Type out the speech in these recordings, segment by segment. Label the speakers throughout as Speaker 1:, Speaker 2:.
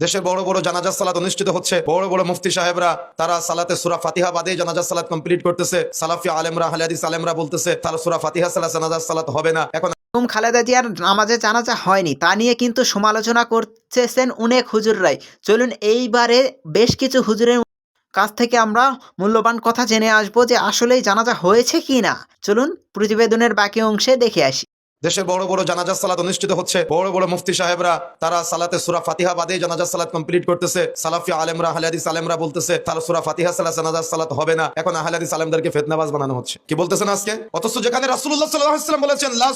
Speaker 1: দেশে বড় বড় জানাজা সালাত অনুষ্ঠিত হচ্ছে। বড় বড় মুফতি সাহেবরা, তারা সালাতে সুরা ফাতিহা বাদে জানাজা সালাত কমপ্লিট করতেছে। সালাফি আলেমরা হালিয়াদিস আলেমরা বলতেছে, তারা সুরা ফাতিহা সালাত জানাজা সালাত হবে না। এখন
Speaker 2: খালেদা জিয়ার নামাজে জানাজা হয়নি, তা নিয়ে কিন্তু সমালোচনা করতেছেন অনেক হুজুররাই। চলুন এইবারে বেশ কিছু হুজুরের কাছ থেকে আমরা মূল্যবান কথা জেনে আসব যে আসলেই জানাজা হয়েছে কি না চলুন প্রতিবেদনের বাকি অংশে দেখে আসি।
Speaker 1: দেশে বড় বড় জানাজা সালাত অনুষ্ঠিত হচ্ছে। বড় বড় মুফতি সাহেবরা, তারা সালাতে সুরা ফাতিহা বাদে জানাজা সালাত কমপ্লিট করতেছে। সালাফি আলেমরা হালিয়াদিস আলেমরা বলতেছে তারা সুরা ফাতিহা সালাত জানাজা সালাত হবে না। এখন আহলাদিস আলেমদেরকে ফেতনাবাজ বানানো হচ্ছে। কি বলতেছেন আজকে? অথচ যেখানে রাসূলুল্লাহ বলেছেন, লা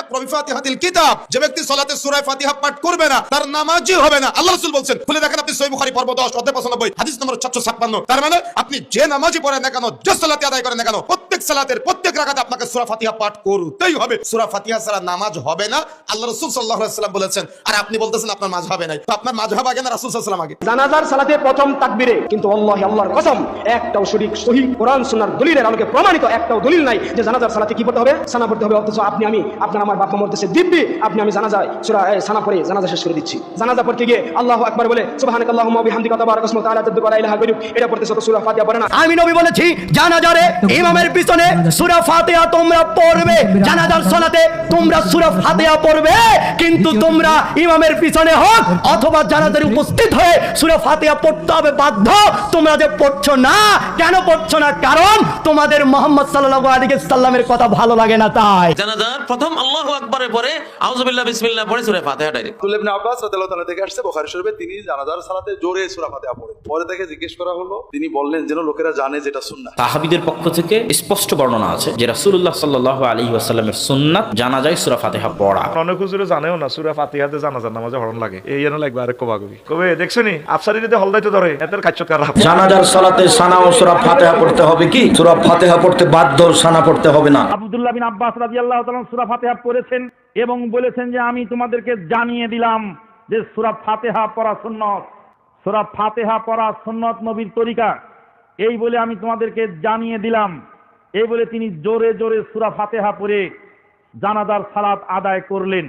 Speaker 1: ইকরা বিফাতিহাতিল কিতাব যে ব্যক্তি সালাতে ফাতিহা পাঠ করবে না, তার নামাজই হবে না। আল্লাহ রাসূল বলছেন, খুলে দেখেন আপনি সহিহ বুখারী, পর্ব 10 অধ্যায় 95 হাদিস নম্বর 756 তার মানে আপনি যে নামাজই পড়েন না কেন, যে আদায় করেন না কেন প্রত্যেক সালাতের প্রত্যেক রাকাতে আপনাকে সূরা ফাতিহা পাঠ করতেই হবে। সূরা ফাতিহা ছাড়া নামাজ হবে না। আল্লাহ রাসূল সাল্লাল্লাহু আলাইহি ওয়াসাল্লাম বলেছেন আর আপনি বলতেছেন আপনার মাঝ হবে নাই তো আপনার মাঝ হবে আগে না রাসূল সাল্লাল্লাহু আলাইহি ওয়াসাল্লাম আগে?
Speaker 3: জানাজার সালাতে প্রথম তাকবীরে কিন্তু আল্লাহ আল্লাহর কসম একটাও শরীক সহি কোরআন সুন্নাহর দলিলের আলোকে প্রমাণিত একটাও দলিল নাই যে জানাজার সালাতে কি পড়তে হবে? সানা পড়তে হবে অথচ আপনি আমি আপনার আমার বাপ মরতেছে দিব্যি আপনি আমি জানাজায় সূরা এ, সানা পড়ে জানাজা শেষ করে দিচ্ছি। জানাজা পড়তে গিয়ে আল্লাহু আকবার বলে সুবহানাকাল্লাহুম্মা ওয়া বিহামদিকা তাবারাকা ইসমুকা তাআলা তাদ্দু লা ইলাহা এটা পড়তেছে তো সূরা ফাতিহা পড়ে না।
Speaker 4: আমি নবী বলেছি জানাজারে ইমামের পিছনে সূরা ফাতিহা তোমরা পড়বে জানাজার সালাতে তোমরা সূরা ফাতিহা পড়বে কিন্তু তোমরা ইমামের পিছনে হোক অথবা জানাজারে উপস্থিত হয়ে সূরা ফাতিহা পড়তে হবে বাধ্য তোমরা যে পড়ছো না কেন পড়ছো না? কারণ তোমাদের মোহাম্মদ সাল্লাল্লাহু আলাইহি সাল্লামের কথা ভালো লাগে না তাই।
Speaker 5: জানাজার প্রথম আল্লাহু আকবারের পরে আউযুবিল্লাহ বিসমিল্লাহ পড়ে সূরা ফাতিহা ডাইরেক্ট।
Speaker 6: ইবনে আব্বাস রাদিয়াল্লাহু তাআলা থেকে আসছে বুখারী শরীফে তিনি জানাজার সালাতে জোরে সূরা ফাতিহা পড়েন। পরে তাকে জিজ্ঞেস করা হলো তিনি বললেন যেন লোকেরা জানে যেটা সুন্নাহ।
Speaker 7: তাহাবিদের পক্ষ থেকে স্পষ্ট বর্ণনা আছে যে রাসূলুল্লাহ সাল্লাল্লাহু আলাইহি ওয়াসাল্লামের সুন্নাত জানা যায় সূরা ফাতিহা পড়া।
Speaker 8: অনেক হুজুরে জানেও না সুরা ফাতিহাতে জানাজার নামাজে হরণ লাগে। এই জন্য লাগবে আরেক কবাগবি কবে? দেখছ নি আফসারি যদি হলদাইতে ধরে এদের কাচ্চত কার
Speaker 9: জানাজার সালাতে সানা ও সুরা ফাতেহা পড়তে হবে কি? সুরা ফাতেহা পড়তে বাধ্য সানা পড়তে হবে না।
Speaker 10: আব্দুল্লাহ বিন আব্বাস রাদিয়াল্লাহু তাআলা সূরা ফাতিহা পড়েছেন এবং বলেছেন যে আমি তোমাদেরকে জানিয়ে দিলাম যে সূরা ফাতিহা পড়া সুন্নত। সূরা ফাতিহা পড়া সুন্নত নবীর তরিকা। এই বলে আমি তোমাদেরকে জানিয়ে দিলাম এই বলে তিনি জোরে জোরে সূরা ফাতিহা পড়ে জানাজার সালাত আদায় করলেন।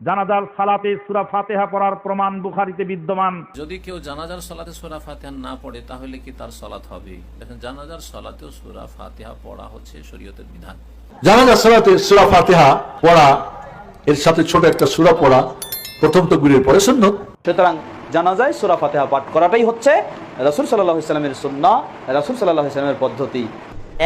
Speaker 10: জানাজার সালাতে সূরা ফাতিহা পড়ার প্রমাণ বুখারীতে বিদ্যমান।
Speaker 5: যদি কেউ জানাজার সালাতে সূরা ফাতিহা না পড়ে তাহলে কি তার সালাত হবে? দেখেন জানাজার সালাতেও সূরা ফাতিহা পড়া হচ্ছে শরীয়তের বিধান।
Speaker 11: জানাজার সালাতে সূরা ফাতিহা পড়া এর সাথে ছোট একটা সূরা পড়া প্রথম তকবীরের পরে সুন্নত।
Speaker 4: সুতরাং জানাজায় সূরা ফাতিহা পাঠ করাটাই হচ্ছে রাসূল সাল্লাল্লাহু আলাইহি সাল্লামের সুন্নাহ রাসূল সাল্লাল্লাহু আলাইহি সাল্লামের পদ্ধতি।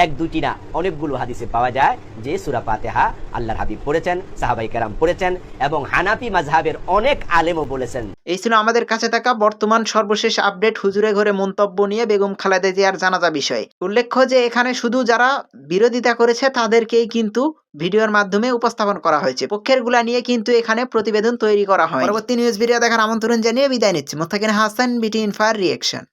Speaker 12: এক দুটি না অনেকগুলো হাদিসে পাওয়া যায় যে সুরা ফাতেহা আল্লাহর হাবিব পড়েছেন সাহাবাই কেরাম পড়েছেন এবং হানাফি মাযহাবের অনেক আলেমও বলেছেন।
Speaker 2: এই ছিল আমাদের কাছে থাকা বর্তমান সর্বশেষ আপডেট হুজুরে ঘরে মন্তব্য নিয়ে বেগম খালেদা জিয়ার জানাজা বিষয়ে। উল্লেখ্য যে এখানে শুধু যারা বিরোধিতা করেছে তাদেরকেই কিন্তু ভিডিওর মাধ্যমে উপস্থাপন করা হয়েছে। পক্ষেরগুলা নিয়ে কিন্তু এখানে প্রতিবেদন তৈরি করা হয়। পরবর্তী নিউজ ভিডিও দেখার আমন্ত্রণ জানিয়ে বিদায় নিচ্ছি। মোস্তাকিন হাসান বিটি ইনফায়ার রিয়েকশন।